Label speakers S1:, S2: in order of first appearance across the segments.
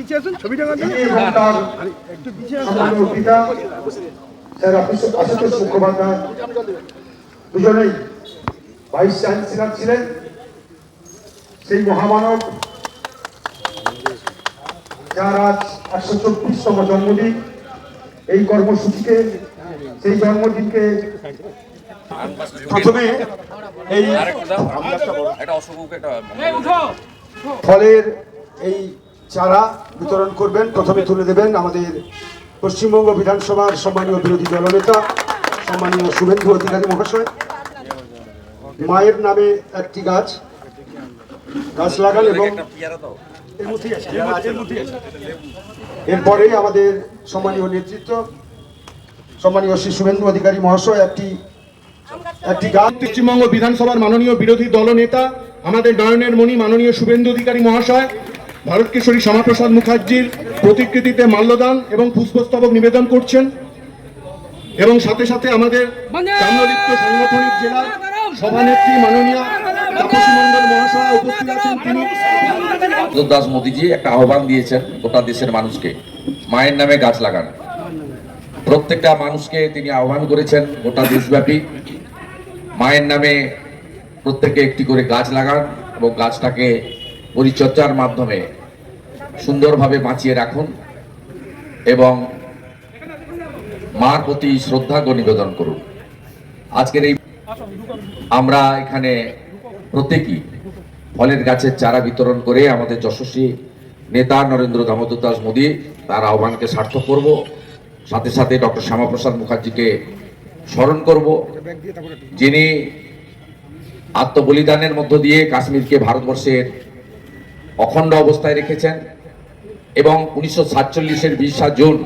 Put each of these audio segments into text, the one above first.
S1: পিছিয়ে আসুন ছবি টাকা
S2: এবং তার
S1: একটু পিছিয়ে আসুন।
S2: স্যার আশুতোষ মুখোপাধ্যায়। দুজনেই ভাইস চ্যান্সেলর ছিলেন। সেই মহামানব যার আজ একশো চব্বিশতম জন্মদিন এই কর্মসূচিকে সেই জন্মদিনকে প্রথমে এই ফলের এই চারা বিতরণ করবেন, প্রথমে তুলে দেবেন আমাদের পশ্চিমবঙ্গ বিধানসভার সম্মানীয় বিরোধী দলনেতা, সম্মানীয় শুভেন্দু অধিকারী মহাশয়। মায়ের নামে একটি গাছ গাছ লাগান এবং এরপরেই আমাদের সম্মানীয় নেতৃত্ব, সম্মানীয় শ্রী শুভেন্দু অধিকারী মহাশয় একটি একটি গাছ।
S3: পশ্চিমবঙ্গ বিধানসভার মাননীয় বিরোধী দলনেতা, আমাদের নয়নের মণি মাননীয় শুভেন্দু অধিকারী মহাশয় ভারত কেশরী শ্যামাপ্রসাদ মুখার্জির প্রতিকৃতিতে মাল্যদান এবং পুষ্পস্তবক নিবেদন করছেন এবং সাথে সাথে আমাদের সাংগঠনিক জেলার সভানেত্রী মাননীয় তাপসী মণ্ডল মহাশয় উপস্থিত আছেন তিনি।
S4: দাস মোদিজি একটা আহ্বান দিয়েছেন গোটা দেশের মানুষকে। মায়ের নামে গাছ লাগান। প্রত্যেকটা মানুষকে তিনি আহ্বান করেছেন গোটা দেশব্যাপী। মায়ের নামে প্রত্যেকে একটি করে গাছ লাগান এবং গাছটাকে পরিচর্যার মাধ্যমে সুন্দরভাবে বাঁচিয়ে রাখুন এবং মার প্রতি শ্রদ্ধা নিবেদন করুন। আজকের এই আমরা এখানে প্রত্যেকই ফলের গাছের চারা বিতরণ করে আমাদের যশস্বী নেতা নরেন্দ্র দামোদর দাস মোদী তার আহ্বানকে সার্থক করব, সাথে সাথে ডক্টর শ্যামাপ্রসাদ মুখার্জিকে স্মরণ করব, যিনি আত্মবলিদানের মধ্য দিয়ে কাশ্মীরকে ভারতবর্ষের অখণ্ড অবস্থায় রেখেছেন। এবং উনিশশো সাতচল্লিশের বিশা জুন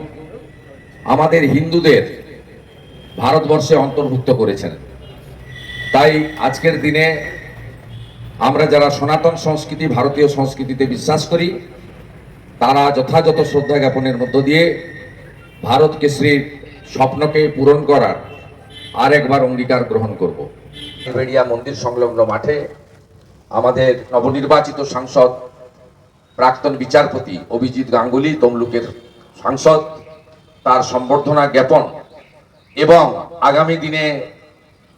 S4: আমাদের হিন্দুদের ভারতবর্ষে অন্তর্ভুক্ত করেছেন। তাই আজকের দিনে আমরা যারা সনাতন সংস্কৃতি, ভারতীয় সংস্কৃতিতে বিশ্বাস করি, তারা যথাযথ শ্রদ্ধা জ্ঞাপনের মধ্য দিয়ে ভারত কেশরীর স্বপ্নকে পূরণ করার আর একবার অঙ্গীকার গ্রহণ করব। মন্দির সংলগ্ন মাঠে আমাদের নবনির্বাচিত সাংসদ প্রাক্তন বিচারপতি অভিজিৎ গাঙ্গুলি, তমলুকের সাংসদ, তার সম্বর্ধনা জ্ঞাপন এবং আগামী দিনে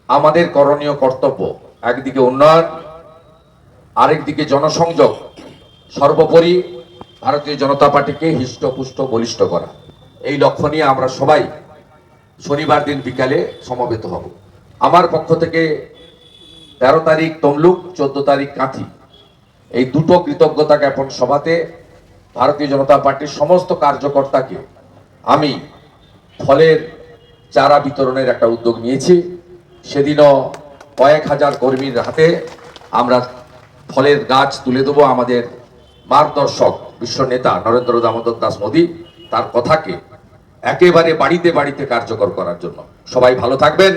S4: আমাদের করণীয় কর্তব্য, একদিকে উন্নয়ন, আরেকদিকে জনসংযোগ, সর্বোপরি ভারতীয় জনতা পার্টিকে হৃষ্টপুষ্ট বলিষ্ঠ করা। এই লক্ষ্য নিয়ে আমরা সবাই শনিবার দিন বিকালে সমবেত হব। আমার পক্ষ থেকে তেরো তারিখ তমলুক, চোদ্দ তারিখ কাঁথি। এই দুটো কৃতজ্ঞতা জ্ঞাপন সভাতে ভারতীয় জনতা পার্টির সমস্ত কার্যকর্তাকে আমি ফলের চারা বিতরণের একটা উদ্যোগ নিয়েছি। সেদিনও কয়েক হাজার কর্মীর হাতে আমরা ফলের গাছ তুলে দেবো আমাদের মার্গদর্শক বিশ্ব নেতা নরেন্দ্র দামোদর দাস মোদী তার কথাকে একেবারে বাড়িতে বাড়িতে কার্যকর করার জন্য। সবাই ভালো থাকবেন।